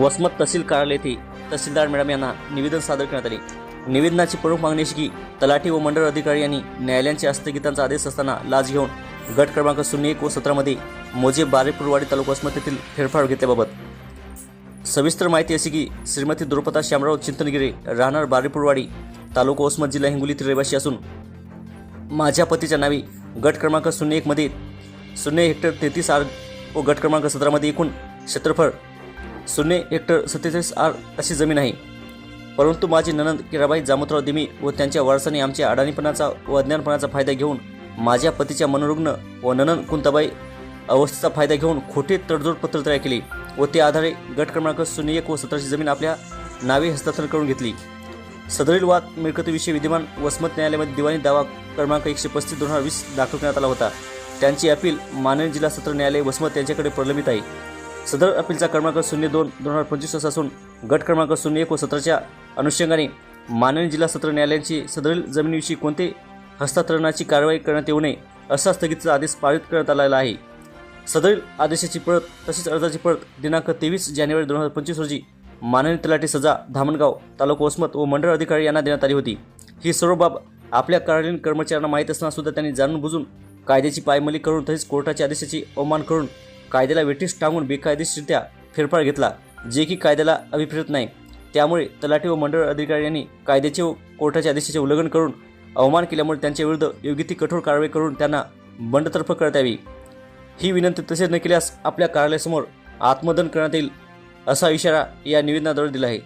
वसमत तहसील कार्यालय येथे तहसीलदार मॅडम यांना निवेदन सादर करण्यात आले. निवेदनाची प्रमुख मागणी अशी की तलाठी व मंडळ अधिकारी यांनी न्यायालयांच्या हस्तगितांचा आदेश असताना लाच घेऊन गट क्रमांक शून्य एक व सतरामध्ये मोजे बारेपूरवाडी तालुका वसमत येथील फेरफार घेतल्याबाबत. सविस्तर माहिती अशी की श्रीमती द्रुपदा श्यामराव चिंतनगिरे राहणार बारेपूरवाडी तालुका वसमत जिल्हा हिंगोलीतील रहिवासी असून माझ्या पतीच्या नावे गट क्रमांक शून्य एकमध्ये शून्य हेक्टर तेहतीस आर व गट क्रमांक सतरामध्ये एकूण क्षेत्रफळ शून्य हेक्टर सत्तेचाळीस आर अशी जमीन आहे. परंतु माझी ननंद किराबाई जामोतराव दिमी व त्यांच्या वारसाने आमच्या अडाणीपणाचा व अज्ञानपणाचा फायदा घेऊन माझ्या पतीच्या मनोरुग्ण व ननंद कुंताबाई अवस्थेचा फायदा घेऊन खोटे तडजोड पत्र तयार केले व त्या आधारे गट क्रमांक शून्य एक व सतराची जमीन आपल्या नावे हस्तांतरण करून घेतली. सदरील वाद मिळकतीविषयी विद्यमान वसमत न्यायालयामध्ये दिवाणी दावा क्रमांक एकशे पस्तीस दोन हजार वीस दाखल करण्यात आला होता. त्यांची अपील माननीय जिल्हा सत्र न्यायालय वसमत यांच्याकडे प्रलंबित आहे. सदर अपीलचा क्रमांक शून्य दोन दोन हजार पंचवीस असा असून गट क्रमांक शून्य एक व सतराच्या अनुषंगाने माननीय जिल्हा सत्र न्यायालयाची सदरील जमिनीविषयी कोणते हस्तांतरणाची कारवाई करण्यात येऊ नये असा स्थगितीचा आदेश पारित करण्यात आलेला आहे. सदरील आदेशाची परत तसेच अर्जाची परत दिनांक तेवीस जानेवारी दोन हजार पंचवीस रोजी माननीय तलाठी सजा धामणगाव तालुका वसमत व मंडळ अधिकारी यांना देण्यात आली होती. ही सर्व बाब आपल्या कार्यालयीन कर्मचाऱ्यांना माहीत असताना सुद्धा त्यांनी जाणून बुजून कायद्याची पायमली करून तसेच कोर्टाच्या आदेशाची अवमान करून कायद्याला वेठीस टांगून बेकायदेशीररित्या फेरफार घेतला जे की कायद्याला अभिप्रेत नाही. त्यामुळे तलाठी व मंडळ अधिकारी यांनी कायद्याचे व कोर्टाच्या आदेशाचे उल्लंघन करून अवमान केल्यामुळे त्यांच्या विरुद्ध योग्य ती कठोर कारवाई करून त्यांना बंडतर्फ करण्यात यावी. ही विनंती तसेच न केल्यास आपल्या कार्यालयासमोर आत्मदन करण्यात येईल असा इशारा या निवेदनाद्वारे दिला आहे.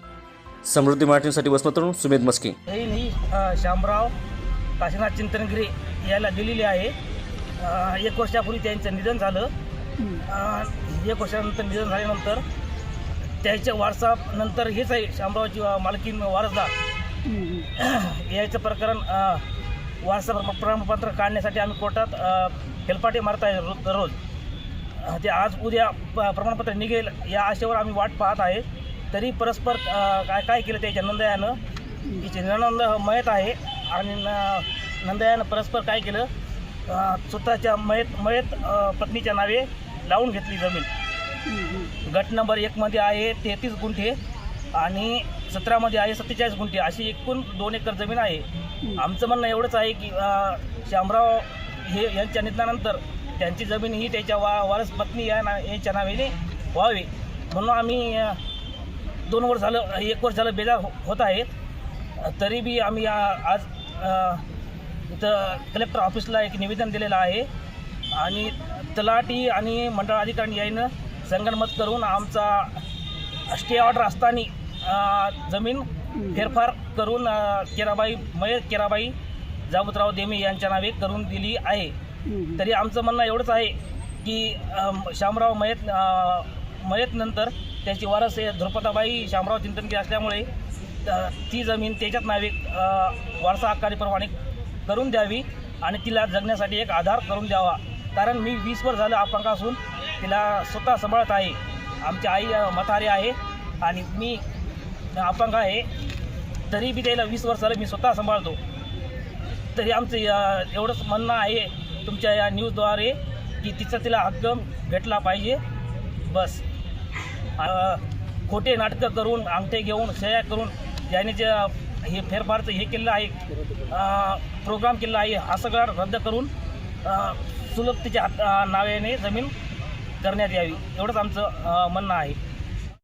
समृद्धी मराठीसाठी वसमतरून सुमेध मस्के. ही शामराव काशीनाथ चिंतनगिरी याला दिलेली आहे. एक वर्षापूर्वी त्यांचं निधन झालं. एक वर्षानंतर निधन झाल्यानंतर त्याच्या वारसानंतर हेच आहे शामरावची अ, मालकीन वारसदार. याचं प्रकरण वारसा प्रमा- प्रमाणपत्र काढण्यासाठी आम्ही कोर्टात हेलपाटे मारत आहे रोज दररोज. ते आज उद्या प्रमाणपत्र निघेल या आशेवर आम्ही वाट पाहत आहे. तरी परस्पर काय काय केलं त्याच्या नंदयानं? तिचे ननंद मयत आहे आणि नंदयानं परस्पर काय केलं? स्वतःच्या मयत मयत पत्नीच्या नावे लावून घेतली जमीन. गट नंबर एकमध्ये आहे तेहतीस गुंठे आणि सतरामध्ये आहे सत्तेचाळीस गुंठे. अशी एकूण दोन एकर जमीन आहे. आमचं म्हणणं एवढंच आहे की शामराव हे यांच्या निधनानंतर त्यांची जमीन ही त्याच्या वा वारस पत्नी या ना यांच्या नावेने व्हावी. म्हणून आम्ही दोन वर्ष झालं एक वर्ष झालं बेजार हो- होत आहेत तरी बी आम्ही आज इथं कलेक्टर ऑफिसला एक निवेदन दिलेलं आहे. आणि तलाठी आणि मंडळ अधिकारी यानं संगणमत करून आमचा स्टे ऑर्डर असताना जमीन फेरफार करून केराबाई मयत केराबाई जाबूतराव देमे यांच्या नावे करून दिली आहे. तरी आमचं म्हणणं एवढंच आहे की शामराव मयत मयतनंतर त्याची वारस हे ध्रुपदाबाई शामराव चिंतनकी असल्यामुळे ती जमीन त्याच्यात नावे वारसा हक्कारीप्रमाणे करून द्यावी आणि तिला जगण्यासाठी एक आधार करून द्यावा. कारण मी वीस वर्ष झालं अपंग असून तिला स्वतः सांभाळत आहे. आमची आई म्हातारी आहे आणि मी अपंग आहे. तरी बी त्याला वीस वर्ष झालं मी स्वतः सांभाळतो. तरी आमचं एवढंच म्हणणं आहे तुमच्या या न्यूजद्वारे की तिचा तिला हक्क भेटला पाहिजे. बस. खोटे नाटकं करून अंगठे घेऊन सह्या करून याने जे हे फेरफारचं हे केलं आहे प्रोग्राम केला आहे हा सगळा रद्द करून सुलभ तिच्या हात- अ, नावाने जमीन करण्यात यावी एवढंच आमचं म्हणणं आहे.